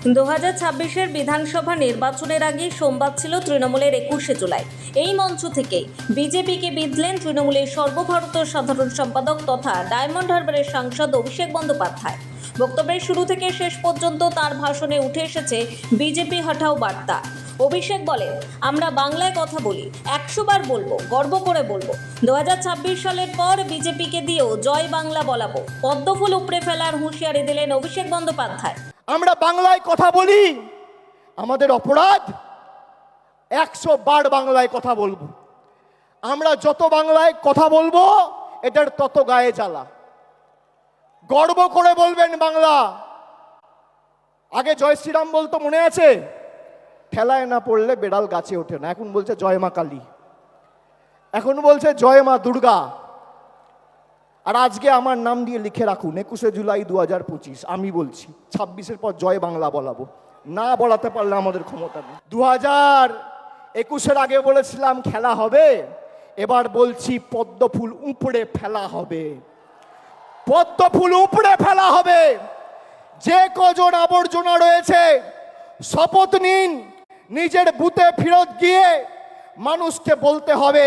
দু হাজার ছাব্বিশের বিধানসভা নির্বাচনের আগে সোমবার ছিল তৃণমূলের একুশে জুলাই। এই মঞ্চ থেকেই বিজেপিকে বিঁধলেন তৃণমূলের সর্বভারতীয় সাধারণ সম্পাদক তথা ডায়মন্ড হারবারের সাংসদ অভিষেক বন্দ্যোপাধ্যায়। বক্তব্যের শুরু থেকে শেষ পর্যন্ত তার ভাষণে উঠে এসেছে বিজেপি হঠাও বার্তা। অভিষেক বলেন, আমরা বাংলায় কথা বলি, একশো বার বলব, গর্ব করে বলব। দু হাজার ছাব্বিশ সালের পর বিজেপিকে দিয়েও জয় বাংলা বলাবো। পদ্মফুল উপড়ে ফেলার হুঁশিয়ারি দিলেন অভিষেক বন্দ্যোপাধ্যায়। আমরা বাংলায় কথা বলি, আমাদের অপরাধ, একশো বার বাংলায় কথা বলব। আমরা যত বাংলায় কথা বলব, এটার তত গায়ে জ্বালা। গর্ব করে বলবেন বাংলা। আগে জয় শ্রীরাম বলতো, মনে আছে? ঠেলায় না পড়লে বেড়াল গাছে ওঠে না। এখন বলছে জয় মা কালী। এখন বলছে জয় মা দুর্গা। আর আজকে আমার নাম দিয়ে লিখে রাখুন, একুশে জুলাই দু হাজার পঁচিশ, আমি বলছি, ছাব্বিশের পর জয় বাংলা বলাবো। না বলাতে পারলে আমাদের ক্ষমতা নেই। দু হাজার একুশের আগে বলেছিলাম খেলা হবে, এবার বলছি পদ্ম ফুল উপড়ে ফেলা হবে। পদ্ম ফুল উপড়ে ফেলা হবে। যে কজন আবর্জনা রয়েছে, শপথ নিন, নিজের বুথে ফেরত গিয়ে মানুষকে বলতে হবে।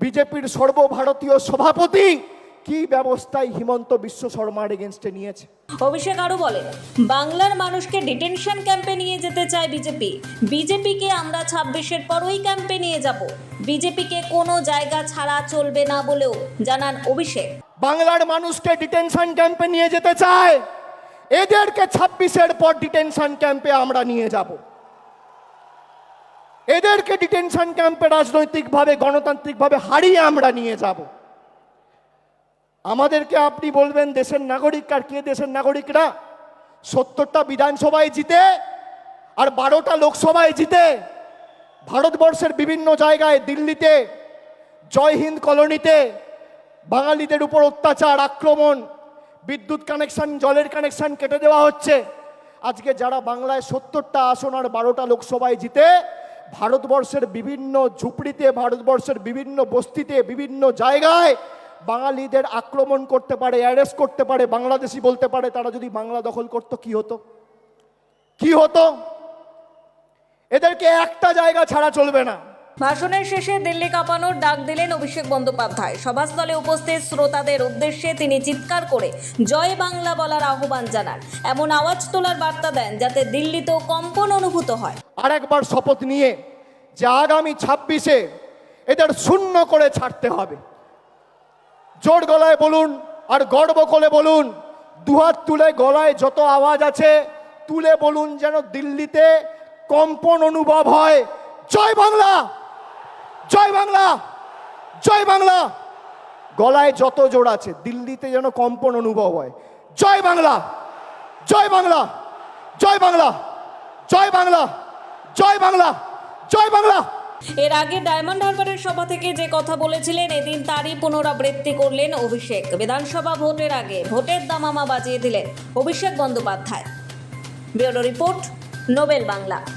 বিজেপির সর্বভারতীয় সভাপতি কি ব্যবস্থায় হিমন্ত বিশ্ব শর্মার এগেনস্টে নিয়েছে? অভিষেক আরও বলেন বাংলার মানুষকে ডিটেনশন ক্যাম্পে নিয়ে যেতে চায় বিজেপি। বিজেপিকে আমরা ছাব্বিশের পর ওই ক্যাম্পে নিয়ে যাব। বিজেপিকে কোনো জায়গা ছাড়া চলবে না বলেও জানান অভিষেক। বাংলার মানুষকে ডিটেনশন ক্যাম্পে নিয়ে যেতে চায় এদেরকে ছাব্বিশের পর ডিটেনশন ক্যাম্পে আমরা নিয়ে যাব। এদেরকে ডিটেনশন ক্যাম্পে রাজনৈতিকভাবে, গণতান্ত্রিকভাবে হারিয়ে আমরা নিয়ে যাব। আমাদেরকে আপনি বলবেন, দেশের নাগরিক আর কে দেশের নাগরিকরা? সত্তরটা বিধানসভায় জিতে আর বারোটা লোকসভায় জিতে। ভারতবর্ষের বিভিন্ন জায়গায় দিল্লিতে, জয় হিন্দ কলোনিতে বাঙালিদের উপর অত্যাচার, আক্রমণ, বিদ্যুৎ কানেকশন, জলের কানেকশন কেটে দেওয়া হচ্ছে। আজকে যারা বাংলায় সত্তরটা আসন আর বারোটা লোকসভায় জিতে ভারতবর্ষের বিভিন্ন ঝুপড়িতে, ভারতবর্ষের বিভিন্ন বস্তিতে, বিভিন্ন জায়গায় বাঙালিদের আক্রমণ করতে পারে অ্যারেস্ট করতে পারে, বাংলাদেশি বলতে পারে, তারা যদি বাংলা দখল করত, কি হতো? কি হতো? এদেরকে একটা জায়গা ছাড়া চলবে না। ভাষণের শেষে দিল্লি কাঁপানোর ডাক দিলেন অভিষেক বন্দ্যোপাধ্যায়। সভাস্থলে উপস্থিত শ্রোতাদের উদ্দেশ্যে তিনি চিৎকার করে জয় বাংলা বলার আহ্বান জানান। এমন আওয়াজ তোলার বার্তা দেন যাতে দিল্লিতেও কম্পন অনুভূত হয়। আর একবার শপথ নিয়ে যে আগামী ছাব্বিশে এদের শূন্য করে ছাড়তে হবে। জোর গলায় বলুন আর গর্ব করে বলুন, দুহাত তুলে গলায় যত আওয়াজ আছে, তুলে বলুন যেন দিল্লিতে কম্পন অনুভব হয়। জয় বাংলা! জয় বাংলা! জয় বাংলা! গলায় যত জোর আছে, দিল্লিতে যেন কম্পন অনুভব হয়। জয় বাংলা! জয় বাংলা! জয় বাংলা! জয় বাংলা! জয় বাংলা! জয় বাংলা! এর আগে ডায়মন্ড হারবারের সভা থেকে যে কথা বলেছিলেন, এদিন তারই পুনরাবৃত্তি করলেন অভিষেক। বিধানসভা ভোটের আগে ভোটের দামামা বাজিয়ে দিলেন Abhishek Bandyopadhyay. Bureau report, Nobel Bangla.